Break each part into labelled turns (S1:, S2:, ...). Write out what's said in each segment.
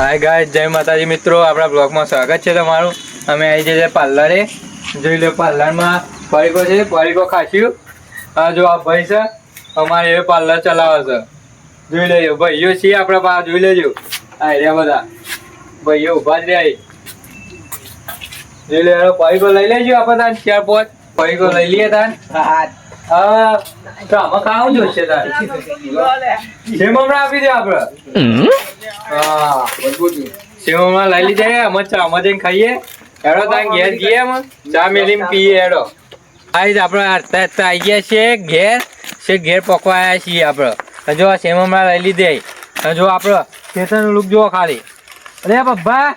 S1: હાય ગાય જય માતાજી મિત્રો. આપણા બ્લોગમાં સ્વાગત છે તમારું. અમે આવી જઈએ પાર્લરે. જોઈ લો પાર્લરમાં પરીકો છે પરીકો ખાસ્યું. આ જો આ ભાઈ છે, અમારે એ પાર્લર ચલાવે છે. જોઈ લેજો, ભાઈઓ છીએ આપણા પા જોઈ લેજો. આ રહ્યા બધા. ભાઈઓ ઊભા જ રહ્યા જોઈ લે પરીકો લઈ લેજો આપણે તાન, ચાર પાંચ. પરીકો લઈ લઈએ તાન. હા. તો આમાં જોઈશે તાન સેમ હમણાં આપી દે આપણે હા સેવ હમણાં લઈ લીધે અમે ચા જઈને ખાઈએ. એડો ત્યાં ઘેર જઈએ અમે ચા મેલીને પીએ એડો આઈ આપણે હરતા હરતા આવી ગયા છે ઘેર. છે ઘેર પકવા આવ્યા છીએ આપણે. જો હમણાં લઈ લીધે જો આપણે ખેતરનું લુક જુઓ ખાલી. અરે બબ્બા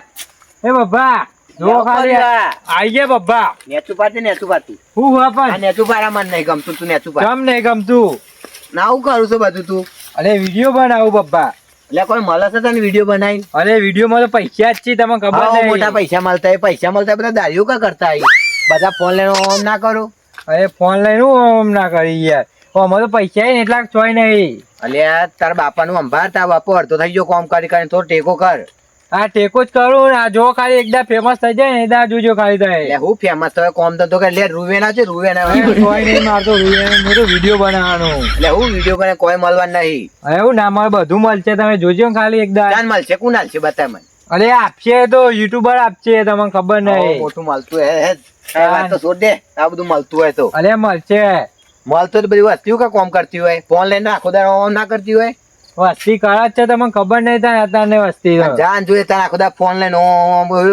S1: એ બબ્બા જુઓ ખાલી આવી ગયા બબ્બા.
S2: નેચું પાડતી.
S1: હું હા પણ
S2: નેચું મને નહીં ગમતું તું નેચું
S1: કેમ નહીં ગમતું.
S2: ના હું કરું છું બધું તું.
S1: અરે વીડિયો બનાવું બબ્બા.
S2: એટલે કોઈ મળે છે તને વીડિયો બનાવી
S1: અરે વિડીયોમાં તો પૈસા જ છે તમને ખબર
S2: મોટા પૈસા મળતા હોય પૈસા મળતા બધા કા કરતા હોય? બધા ફોન લઈને ઓમ ના કરો.
S1: અરે ફોન લઈને ઓમ ના કરી યાર. અમારે તો પૈસા એટલા ચોય નહીં.
S2: અલ્યા તારા બાપાનું અંભાર તારા બાપો અડધો થઈ ગયો કોમ કરી કરીને થોડો ટેકો કર.
S1: આ ટેકો જ કરું ને. આ જો ખાલી એકદમ ફેમસ થઈ જાય ને એકદમ જોજો ખાલી થાય
S2: હું ફેમસ થયો કોમ ધંધો કરે લે રૂવેના છે રૂવેના
S1: ચોય નહીં મારતો હું તો વીડિયો બનાવવાનો.
S2: એટલે હું વીડિયો કરે કોઈ મળવા નહીં.
S1: એવું ના મળે બધું મળશે તમે જોજો ખાલી એકદમ
S2: ચાલ મળશે? કુનાલ છે બતાય મને?
S1: અરે આપશે તો યુટ્યુબર આપશે તમને ખબર નહીં.
S2: મોટું મળતું હે હે. વાત તો છોડ દે આ બધું મળતું હોય તો.
S1: અરે મળશે.
S2: મળતું તો બધી વસ્તુ કા કોમ કરતી હોય? ફોન લઈને આખો દાડો ઓન ના કરતી હોય?
S1: વસ્તી કરે છે તમને ખબર નહીં થાય અત્યારને વસ્તી.
S2: જાન જોઈએ તારા આખો ફોન લઈને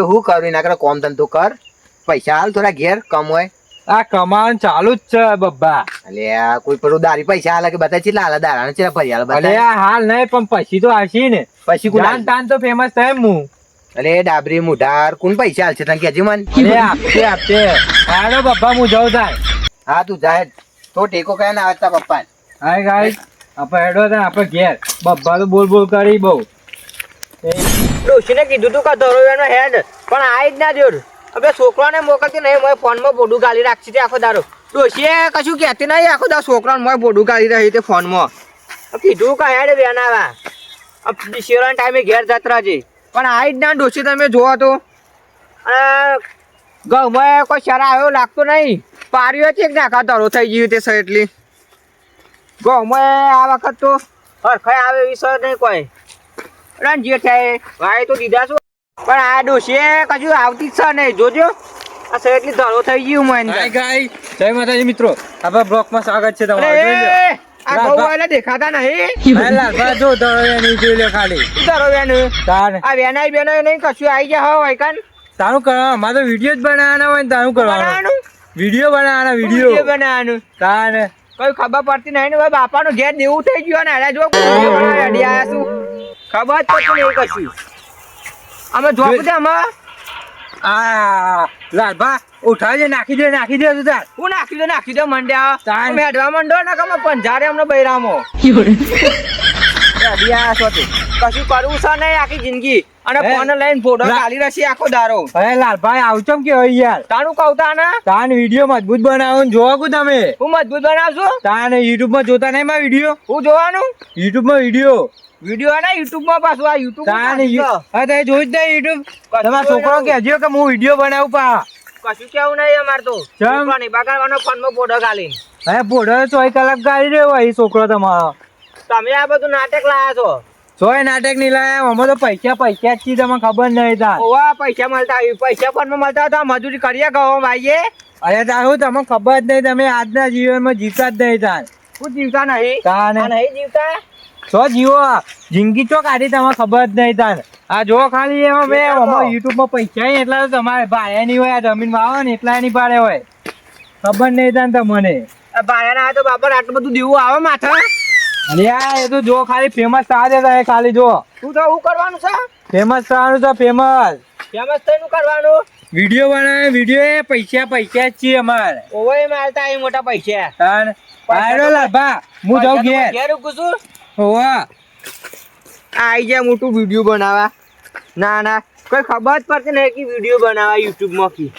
S2: હું કરું? ના કરે કોમ ધંધો કર. પૈસા હાલ થોડા ઘેર કમ હોય.
S1: આ કમાવાનું ચાલુ જ છે બબ્બા.
S2: એટલે કોઈ પેલું દારી પૈસા હાલે કે બધા ચેટલા હાલે? દારા ને ચેટલા ફરી હાલે
S1: અરે હાલ નહીં પણ પછી તો આવશે ને.
S2: પછી કોણ
S1: તાન તો ફેમસ થાય હું.
S2: અરે ડાબરી મુઢાર કોણ પૈસા હાલશે? તને કેજી મન.
S1: અરે આપશે આપશે હાલો બબ્બા હું જાઉં થાય.
S2: હા તું જાય. તો ટેકો કયા ના આવતા પપ્પા
S1: હાય ગાઈસ આપણે હેડો હતા આપણે ઘેર. બબ્બા તો બોલ બોલ કરી બહુ.
S3: ડોશીને કીધું તું કે ધરોયાનો હેડ, પણ આ જ ના જોડ હવે છોકરાને મોકલતી નહીં મેં ફોનમાં બોડું ગાલી રાખી હતી આખો દારો ડોશીએ કશું કહેતી નહીં, આખો દારો છોકરાને મેં બોડું ગાલી રહી તે ફોનમાં. કીધું કે હેડ વેનાવા શિવરાણ ટાઈમે ઘેર જતરા છે પણ આ જ ના ડોશી તમે જોવો તો. અને ઘઉંમાં કોઈ શરા આવ્યો લાગતો નહીં. પાર્યો છે કે નાખા ધરો થઈ ગયું તે એટલી આ વખત તો હરખાઈ આવે સર નહીં કોઈ. રણ જે થાય ભાઈ તો દીધા છું? પણ આ ડોશીએ કશું આવતી જ છે નહીં જોજો. આ એટલી ધરો થઈ ગયું મને.
S1: હાય ગાઈસ જય માતાજી મિત્રો. આપણા બ્લોગમાં સ્વાગત છે તમારું.
S3: આ દેખાતા નહીં.
S1: હાય લાલભા જો દરોયા નહીં જોઈ લે ખાલી.
S3: ધરો વેનું
S1: તાર
S3: આ વેનાઈ બેનાઈ નહીં કશું આવી ગયા હોય કાન.
S1: તારું કરવા અમારે તો વીડિયો જ બનાવવાના હોય તારું કરવાનું. વીડિયો બનાવવાના
S3: વીડિયો.
S1: વીડિયો
S3: બનાવવાનું.
S1: તાર
S3: કોઈ ખબર પડતી નહીં ને ભાઈ બાપાનું ઘેર દેવું થઈ ગયું ને અરે જો અડી આયા શું? ખબર જ પડતી નહીં કશું. અમે જોવું છે અમે
S1: આ લાલભા ઉઠાવજે નાખી દે નાખી દે તું તાર.
S3: હું નાખી દો નાખી દો મંડ્યા.
S1: તાન.
S3: અડવા મંડો ને કમે પંજારે અમને બૈરામો. અડી આયા છો તે. કશું કરવું છે નહીં આખી જિંદગી. અને ફોન લઈને ફોટો ચાલી રહેશે આખો દારો.
S1: અરે લાલભાઈ આવચમ કે હોય યાર?
S3: તારું કહું ને?
S1: તાન વીડિયો મજબૂત બનાવો ને જોવા કુ તમે?
S3: હું મજબૂત બનાવશો?
S1: તાન યુટ્યુબમાં જોતા નહીં માં વીડિયો?
S3: હું જોવાનું?
S1: યુટ્યુબમાં વીડિયો?
S3: વીડિયો ને યુટ્યુબમાં પાછું આ યુટ્યુબ
S1: હા તમે જોઈ જ નહીં યુટ્યુબ. તમારા છોકરો કહેજો કે હું વીડિયો બનાવું પા.
S3: કશું કેવું નહીં અમાર તો.
S1: ચમ?
S3: છોકરાની બગાડવાનો ફોનમાં ફોટો ગાલી
S1: હે બોડો ચોવીસ કલાક ગાડી રહ્યો એ છોકરો તમારો.
S3: તમે આ બધું નાટક લાયા છો?
S1: ચોય નાટક નહીં લાયા અમે તો પૈસા પૈસા જ તમને ખબર નહીં તાર.
S3: ઓવા પૈસા મળતા પૈસા પણ મળતા હતા મજૂરી કરીએ કહો ભાઈએ.
S1: અરે તાર હું તમને ખબર જ નહીં તમે આજના જીવનમાં જીવતા જ નહીં તાર.
S3: હું જીવતા નહીં. નહીં જીવતા?
S1: છો જીવો જિંદગી તો કાઢી તમને ખબર જ નહીં તાર. આ જો ખાલી એમાં
S3: તો?
S1: માં પૈસા ય એટલા તો તમારે ભાડે નહીં હોય આ જમીનમાં આવે ને એટલા નહીં પાડે હોય. ખબર નહીં તાન તમને.
S3: ભાયાના આ તો બાપા આટલું બધું દેવું આવે માથા?
S1: અરે એ તો જો ખાલી ફેમસ થવા દેતા એ ખાલી જો.
S3: તું તો હું કરવાનું છે?
S1: ફેમસ થવાનું છે ફેમસ
S3: ફેમસ થઈને કરવાનું?
S1: વીડિયો બનાવે વીડિયો એ પૈસા પૈસા જ છીએ અમારે.
S3: ઓવે મારતા એ મોટા પૈસા.
S1: તાન આયરો લાભા હું જાઉં ઘેર.
S3: ઘેર ઘૂસું
S1: હોવા.
S3: આઈ જાય મોટું વીડિયો બનાવા ના ના કોઈ ખબર જ પડતી નહીં કે વીડિયો બનાવવા યુટ્યુબમાં કી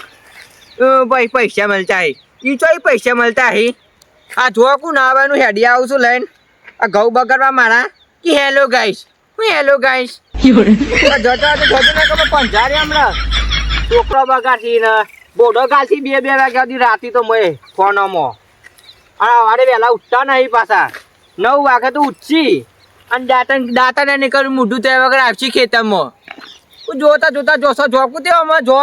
S3: ભાઈ પૈસા મળતા હે. ઈ તો પૈસા મળતા હે. આ જો કું ના આવવાનું? હેડી આવું છું લઈને. આ ઘઉં બગડવા મારા? કે હેલો ગાઈસ? હું હેલો ગાઈસ?
S4: જતો હતો જતો ને તમે પંજારી હમણાં છોકરો બગાડથી ને, બોડો ગાલથી બે બે વાગ્યા સુધી, રાતી તો મેં ફોનમાં અને સવારે વહેલા ઉઠતા નહીં પાછા. નવ વાગે તો ઉઠશી. અને દાંતન દાંતને નીકળ મોઢું તે વગર આવશી ખેતરમાં. હું જોતા જોતા જોશો જોકું તે અમે જો.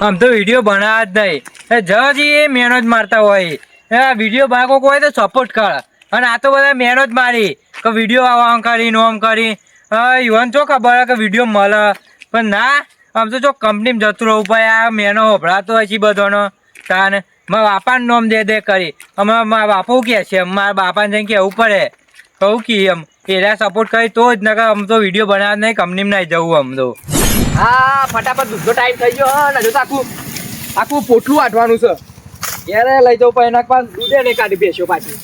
S1: આમ તો વીડિયો બનાવ જ નહીં. જજી, એ મેનો જ મારતા હોય. આ વીડિયો બનાવો કોઈ તો સપોર્ટ કર. અને આ તો બધા મેનો જ મારી, કે વીડિયો આમ કરી નોમ કરી. યુવાન ચો ખબર કે વીડિયો મળે. પણ ના, આમ તો જો કંપનીમાં જતું રહું, ભાઈ, આ મેનો હોભળાતો હોય છે બધાનો. તાને, મારા બાપાનું નોમ દે દે કરી. અમે મારા બાપુ કહે છે, મારા બાપાને જઈને કહેવું પડે. કહું કે એમ એરા સપોર્ટ કરી તો જ નકર આમ તો વીડિયો બનાવ નહીં કંપનીમાં નહીં જવું આમ તો.
S4: હા, ફટાફટ દૂધો ટાઈમ થઈ ગયો. ને જો આખું આખું પોટલું આટવાનું છે. ઘેરે લઈ જાઉં પણ એના પાસે દૂધે નહીં કાઢી બેસ્યો પાછી.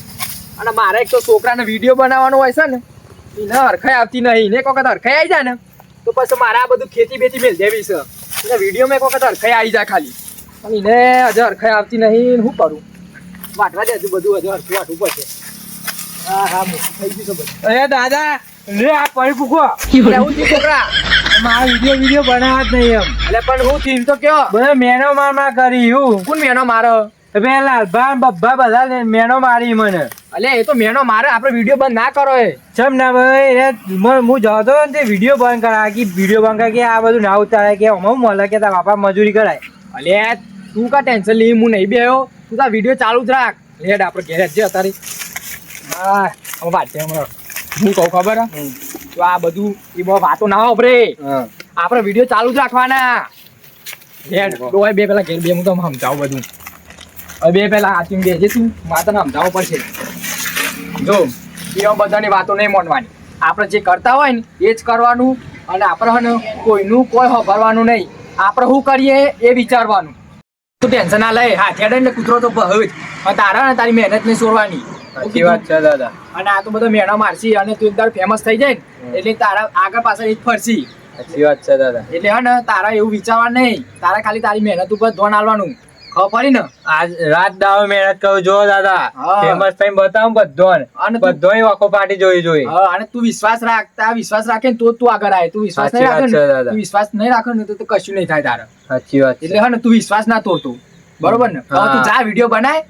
S4: અને મારે એક તો છોકરાને વીડિયો બનાવવાનો હોય છે ને એને હરખાઈ આવતી નહીં. ને એક વખત હરખાઈ આવી જાય ને તો પછી મારે આ બધું ખેતી બેતી મેળ દેવી છે. એટલે વિડીયોમાં એક વખત હરખાઈ આવી જાય ખાલી. અને એને હજુ હરખાઈ આવતી નહીં શું કરું? વાટવા દે હજુ બધું હજુ હરખું વાટવું પડશે. હા હા થઈ ગયું છે બધું.
S1: અરે દાદા લે આ પડી
S4: એટલે હું થયું છોકરા.
S1: મારા વીડિયો વીડિયો બનાવવા જ નહીં એમ.
S4: એટલે પણ હું થયું તો કયો?
S1: બધા મેનો માર કરી હું.
S4: કોણ મેનો મારો?
S1: બે લાલભા ને બબ્બા બધા મેનો મારી મને.
S4: અલે એ તો મેનો મારે આપણે વીડિયો બંધ ના કરો એ.
S1: ચમ ના ભાઈ હું જતો ને તે વીડિયો બંધ કરા કે વીડિયો બંધ કરા કે આ બધું ના ઉતારે કે હમ મળે કે તારા બાપા મજૂરી કરાય.
S4: અલે તું કા ટેન્શન લઈ હું નહીં બેહ્યો. તું તાર વીડિયો ચાલુ જ રાખ. લેડ આપણે ઘેર જ અત્યારે. હા. હવે વાત છે હમણાં. હું કહું ખબર? હે? તો આ બધું એ બહુ વાતો ના વાપરે. આપણે વીડિયો ચાલુ જ રાખવાના. લેડ બે પેલા ઘેર બે હું તમને સમજાવું બધું. બે પેલા હાથી બેસજે તું માતાને તને સમજાવવું પડશે. જો એવા બધાની વાતો નહીં માનવાની. આપણે જે કરતા હોય ને એ જ કરવાનું અને આપણે હે કોઈનું કોઈ સાંભળવાનું નહીં. આપણે શું કરીએ એ વિચારવાનું. તું ટેન્શન ના લે. હાથે અડે ને કૂતરો તો બહુ જ. તારા ને તારી મહેનત નહીં છોડવાની.
S1: સાચી વાત છે દાદા.
S4: અને આ તો બધો મેળો મારશી અને તું એકદમ ફેમસ થઈ જાય એટલે તારા આગળ પાછળ એક ફરશી.
S1: સાચી વાત છે દાદા.
S4: એટલે હે ને તારા એવું વિચારવા નહીં. તારા ખાલી તારી મહેનત ઉપર ધ્યાન આલવાનું. પડી ને?
S1: આજ રાત દાવ મહેનત કરું જો દાદા. ફેમસ થઈને બતાવું બધો
S4: અને
S1: બધો આખો પાર્ટી જોઈ જોઈ.
S4: અને તું વિશ્વાસ રાખ તારા વિશ્વાસ રાખે ને તો તું આગળ આવે તું વિશ્વાસ નહીં રાખે તું વિશ્વાસ નહીં રાખે ને તો કશું નહીં થાય તારે.
S1: સાચી વાત
S4: એટલે હા ને તું વિશ્વાસ ના તોડતું બરોબર ને? તું. જા વીડિયો બનાય.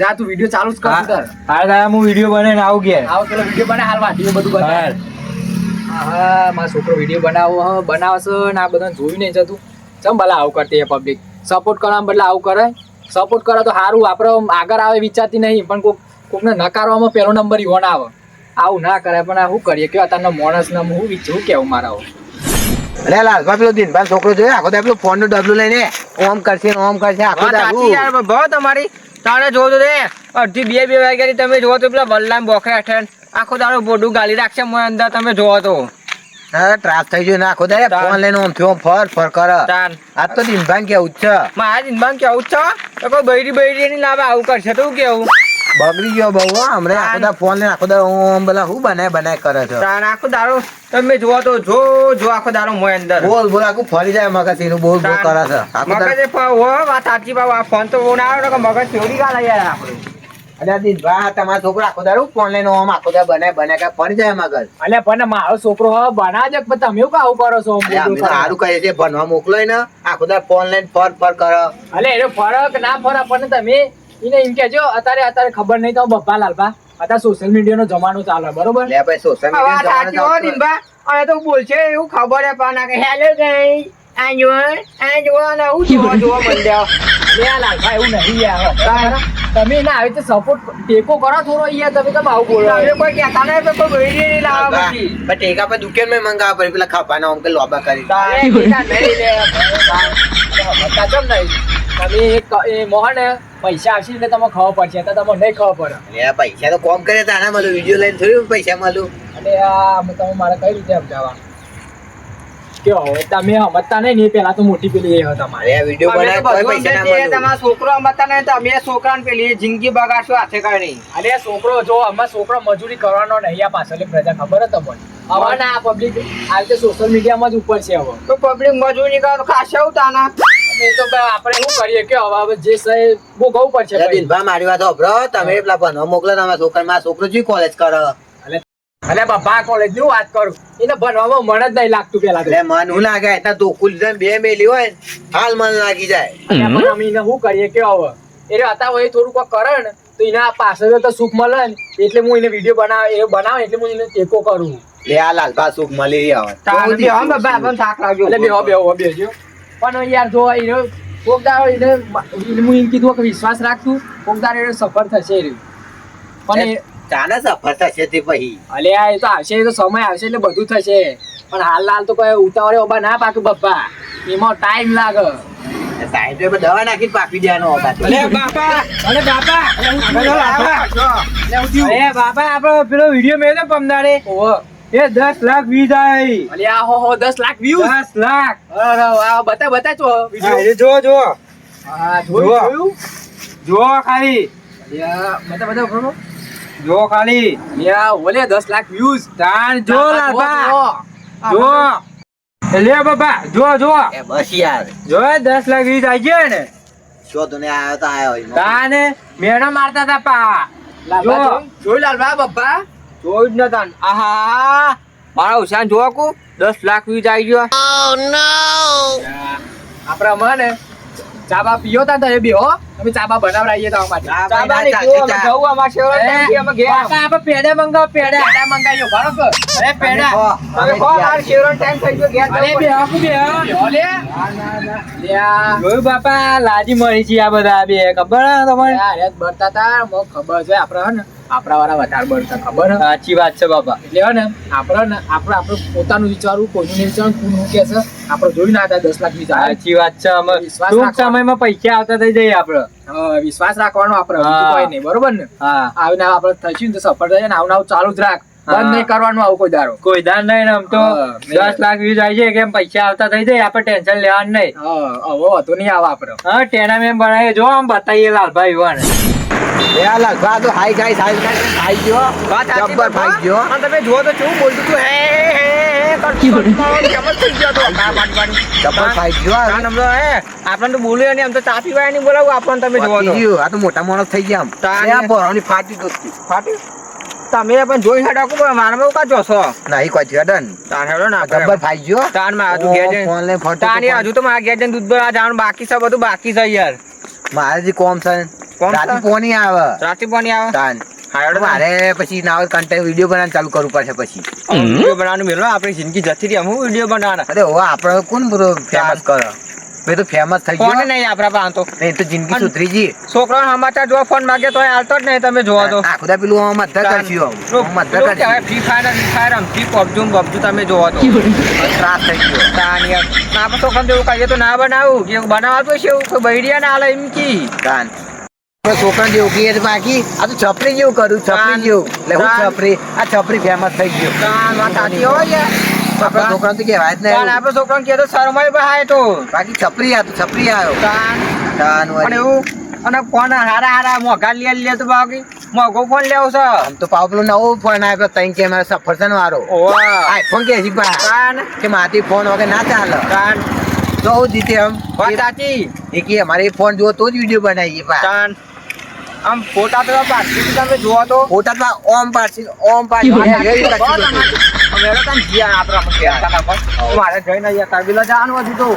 S4: જા તું વીડિયો ચાલુ જ કર તાર
S1: હા દાદા હું વીડિયો બનાવીને આવું ઘેર.
S4: આવો પેલો વીડિયો બનાય હાલ વાટીઓ બધું બનાય.
S1: હા.
S4: મારો છોકરો વીડિયો બનાવો હા બનાવશે ને આ બધાને જોયું નહીં જતું. ચમ ભલા આવું કરતી પબ્લિક સપોર્ટ કરવા બદલે આવું કરે. સપોર્ટ કરે તો સારું આપણે આગળ આવે વિચારતી નહીં પણ કોક કોઈકને નકારવામાં પહેલો નંબર યોન આવે. આવું ના કરે પણ આ શું કરીએ? કેવા તારનો માણસ ને હું વિચું કેવું મારા
S2: અરે લાલભા પેલો દિનભાઈ છોકરો જોયે આખો દાડો પેલો ફોનનું ડબલું લઈને ઓમ કરશે ઓમ કરશે આખો દાડો.
S4: ભાવ તમારી. તારે જો તો અડધી બે બે વાગ્યાની તમે જોવો તો પેલા વલ્લામ બોખરા હેઠળ આખો દાડો બોડું ગાલી રાખશે મને અંદર તમે જોવો તો.
S2: ત્રાસ થઈ ગયો. નાખો
S4: દે
S2: ફોન લઈને આમ થયો ફર ફર કર. આજ તો દિનભાઈ કેવું છે?
S4: મારા દિનમાં કેવું છે? તો કોઈ બૈરી બૈરી ની લાવે આવું કરશે તો કેવું?
S2: બગડી ગયો બહુ હો. હમણાં આખો દાડો ફોન લઈને આખો દાડો ઓમ બોલા હું બનાય બનાય કરે છે.
S4: તાન આખો દારો તમે જોવો તો જો જો આખો દારો મોય અંદર.
S2: બોલ બોલ આખું ફરી જાય મગજ એનું બોલ બોલ કરે છે. આખો
S4: મગજે હો વાત સાચી બાબા. ફોન તો બહુ ના કે મગજ ચોરી ગાલે યાર આપણું.
S2: અરે દિનભાઈ આ છોકરો આખો દાડો ફોન લઈને ઓમ આખો દાડો બનાય બનાય કરે ફરી જાય મગજ.
S4: અલ્યા પણ મારો છોકરો હ બનાવે છે પણ તમે એવું કાવું કરો છો?
S2: અમે સારું કહે છે ભણવા મોકલો ને આખો દાડો ફોન લઈને ફર ફર કરે.
S4: અલે એનો ફરક ના ફરક પણ તમે એને એમ કહેજો અત્યારે અત્યારે ખબર નહીં તો બપ્પા લાલપા અત્યારે સોશિયલ મીડિયાનો જમાનો ચાલે બરોબર?
S2: લે ભાઈ સોશિયલ મીડિયા
S4: હવે તો બોલશે એવું ખબર હે પણ કે હેલો ગઈ આ જો આ જો ને હું જોવા જોવા મંડ્યા. લે આ એવું નહીં યાર. તમે ના આવી તો સપોર્ટ ટેકો કરો થોડો અહીંયા તમે તમે આવું બોલો. હવે કોઈ કહેતા નહીં તો કોઈ બૈરી નહીં લાવવા પછી.
S2: બટ ટેકા પર દુકાનમાં મંગાવવા પડે પેલા ખાવાના ઓમ કે લોબા કરી.
S4: તમે એક એ મોહન પૈસા આવશે એટલે તમને ખબર પડશે તો તમને નહીં ખબર પડે.
S2: પૈસા તો કોમ કરે તાના મળું વીડિયો લઈને થોડી પૈસા મળું.
S4: અને આ તમે મારે કઈ રીતે સમજાવવા કે હવે? તમે સમજતા નહીં ને પેલા તો મોટી પેલી એ હતા
S2: વીડિયો બનાવે પૈસા ના મળું
S4: છોકરો નહીં તમે છોકરાને પેલી જિંદગી બગાડશો હાથે અરે છોકરો જો અમાર છોકરો મજૂરી કરવાનો નહીં આ પાછળની પ્રજા ખબર હતો હવે ના પબ્લિક આ રીતે સોશિયલ મીડિયામાં જ ઉપર છે હવે. તો પબ્લિક મજૂરી કરો તો ખાશે ઉતાના તો આપણે શું કરીએ? કે હવે? જે ભોગવવું પડશે
S2: અરે મારી વાત હોભળો તમે પેલા ભણવા મોકલો તમારા છોકરા છોકરો જી કોલેજ કરે.
S3: અરે બાપા કોલેજની વાત કરું. એને ભણવામાં મન જ નહીં લાગતું પેલા તો.
S2: એટલે મન હું લાગે તો દોકુલ છે બે મેલી હોય હાલ મન લાગી જાય.
S3: પણ અમે એને શું કરીએ કે હવે એટલે હતા હોય થોડું કોઈ કરે ને તો એના પાછળ તો સુખ મળે ને એટલે હું એને વીડિયો બનાવે એ બનાવે એટલે હું એને ટેકો કરું.
S2: લે આ લાલભા સુખ મળી રહ્યા હોય
S3: તાન બે હમ બાબા આપણને થાક લાગ્યો. એટલે બેહો બેહો બેહજો પણ યાર જો એને કોકદાર એને એને હું એમ કીધું કે વિશ્વાસ રાખતું કોકદાર એને સફળ થશે એ રહ્યું. પણ એ
S2: ચાને સફર થશે તે પછી?
S3: અલ્યા એ તો આવશે એ તો સમય આવશે એટલે બધું થશે. પણ હાલ હાલ તો કોઈ ઉતાવળે ઓબા ના પાકે બાપા એમાં ટાઈમ લાગે.
S2: સાઈડ દવા નાખીને પાકી દેવાનો હતા
S3: બાપા! અરે બાપા! અરે બાપા આપણો પેલો વીડિયો મેળ્યો પમદાડે? એ દસ લાખ વ્યૂઝ આવી આ હો હો દસ લાખ વ્યૂઝ દસ લાખ. અરે વાહ બતા બતા છો વીડિયો.
S1: જો જો.
S3: હા
S1: જોયું,
S3: જોયું?
S1: જો ખાલી.
S3: ખરો
S1: જો ખાલી.
S3: અલ્યા ઓલે દસ લાખ વ્યૂઝ
S1: તાન જો જો લે બાપા જો. જો
S2: એ બસ યાર.
S1: જો દસ લાખ વીસ આવી ગયા ને.
S2: જો તને આવ્યો તો આવ્યો
S1: તાને મેણા મારતા હતા પા.
S3: લાલબા
S1: જો.
S3: જોયું? જોયું લાલબા બાપા? જોઈ જ નતા આહા. મારા ઉશાન જોવા કુ? દસ લાખ વ્યૂઝ આવી ગયો. આપડે મને ચાબા પીયો તા તમે બી હો અમે ચાબા બનાવડાવીએ તો અમારે ચાબા
S2: ચાલશે,
S3: પીવો, અમે. જવું અમારે શેવડો ટાઈમથી અમે ગયા.
S1: બાપા આપણે પેડા મંગાવો પેડા
S3: પેડા મંગાવ્યો બરોબર અરે પેડા તમે ખો,
S2: ગયા.
S3: મારે શેવડો ટાઈમ થઈ ગયો ઘેર
S1: અરે બે. હાકુ બે હા.
S3: લે. લ્યા.
S1: જોયું બાપા લાજી મળી છે આ બધા બે ખબર તમારે
S3: યાર, બરતા તા, મને ખબર છે આપણે હે ને આપણા વાળા વધારે બનતા ખબર
S1: સાચી વાત છે બાપા.
S3: એટલે ને આપણે આપણે આપણે પોતાનું વિચારવું કોઈનું નહીં વિચારવું કોણ શું કહે છે આપણે જોઈ ના હતા દસ લાખ વિચાર
S1: સાચી વાત છે અમે ટૂંક સમયમાં પૈસા આવતા થઈ જાય
S3: આપણે. વિશ્વાસ રાખવાનો આપણે કોઈ નહીં બરોબર ને?
S1: હા.
S3: આવીને આપણે થઈશું ને તો સફળ થઈ ને આવું ને આવું ચાલુ જ રાખ. બંધ નહીં કરવાનું આવું કોઈ દારો
S1: કોઈ દાન નહીં ને આમ તો દસ લાખ વ્યૂઝ આવી જાય કેમ પૈસા આવતા થઈ જાય આપણે ટેન્શન લેવાનું નહીં.
S3: હવે વાંધો નહીં આવે આપણે.
S1: હા ટેના મેમ બનાવીએ જો આમ બતાવીએ લાલભાઈ યુવાને.
S2: લે આ તો હાઈ ગાઈસ હાઈ ગાઈસ હાઈ ગયો. જબ્બર ભાઈ ગયો.
S3: અને તમે જુઓ તો શું બોલતું તું. હે હે આપણને તો બોલ્યો નહીં આમ તો ચા પીવાય નહીં બોલાવું આપણને.
S2: આ તો મોટા માણસ થઈ ગયા આમ. લે ફાટી
S3: ફાટી? તમે પણ જોઈ હેડો કો મારા કા જોશો?
S2: નહીં કોઈ થયો ડન.
S3: તાન હેડો ના
S2: ગબ્બર ભાઈ ગયો.
S3: તાનમાં હજુ ઘેર
S2: ફોન લઈને ફોટો તો
S3: તાન. હજુ તો મારા ઘેર દૂધ ભરા જાણ બાકી છે બધું બાકી છે યાર.
S2: મારે જે કોમ છે.
S3: કોમ છે?
S2: પોની આવે.
S3: રાતે પાણી આવે?
S2: તાન.
S3: હા
S2: મારે પછી ના કન્ટેન્ટ વીડિયો બનાવવાનું ચાલુ કરવું પડશે પછી.
S3: વીડિયો બનાવવાનું મેલો? આપણી જિંદગી જતી રહી. હું વીડિયો બનાવવાના.
S2: અરે ઓ આપણે કોણ બધો ફેમસ કરો? મેં તો ફેમસ થઈ ગયો.
S3: નહીં આપણા પાસે? તો.
S2: નહીં તો જિંદગી સુધરી
S3: છોકરાનો સમાચાર જોવા ફોન માંગે તો હાલતો જ નહીં. તમે જોવો તો
S2: આખું દા પેલું આમ મધર કરશું આમ મધર કરશું.
S3: ફ્રી ફાયર ફ્રી ફાયર રમતી પબજુ પબજુ તમે જોવો તો
S2: ત્રાસ થઈ ગયો.
S3: તાન યાર. ના આપણે છોકરાને જેવું કહીએ તો ના બનાવું. કે બનાવતું છે એવું. કોઈ બૈડિયા ના હાલે એમ કી.
S2: તાન. છોકરા જેવું કહીએ બાકી આ તો છપરી જેવું કરું છપરી જેવું. એટલે હું છપરી આ છપરી ફેમસ થઈ ગયો. છોકરા તો કેવાય જ
S3: તાન
S2: નહીં
S3: આપણે છોકરાને કહે તો શરમાય ભાઈ તો.
S2: બાકી છપરી આ તો છપરી આવ્યો કાન
S3: એવું અને ફોન હારા હારા મોઘા લે લે તો બાકી. મોઘો ફોન લેવો છે.
S2: આમ તો પાવ પેલો નવો ફોન આવ્યો ત્રણ કેમેરા સફરજન વાળો. આઈફોન કે હજી
S3: પણ.
S2: કે માથી ફોન વગર ના ચાલે.
S3: કાન
S2: તો હું જીતે આમ
S3: વાત સાચી.
S2: એ કે અમારે ફોન જોવો તો જ વીડિયો બનાવીએ પા
S3: તાન. આમ ફોટા તો પાછી તમે જોવો તો.
S2: ફોટા તો ઓમ પાછી ઓમ પાડશે એવી કચ્છી બધી.
S3: મારે જઈને અહીંયા કાબિલા જવાનું હતું તો?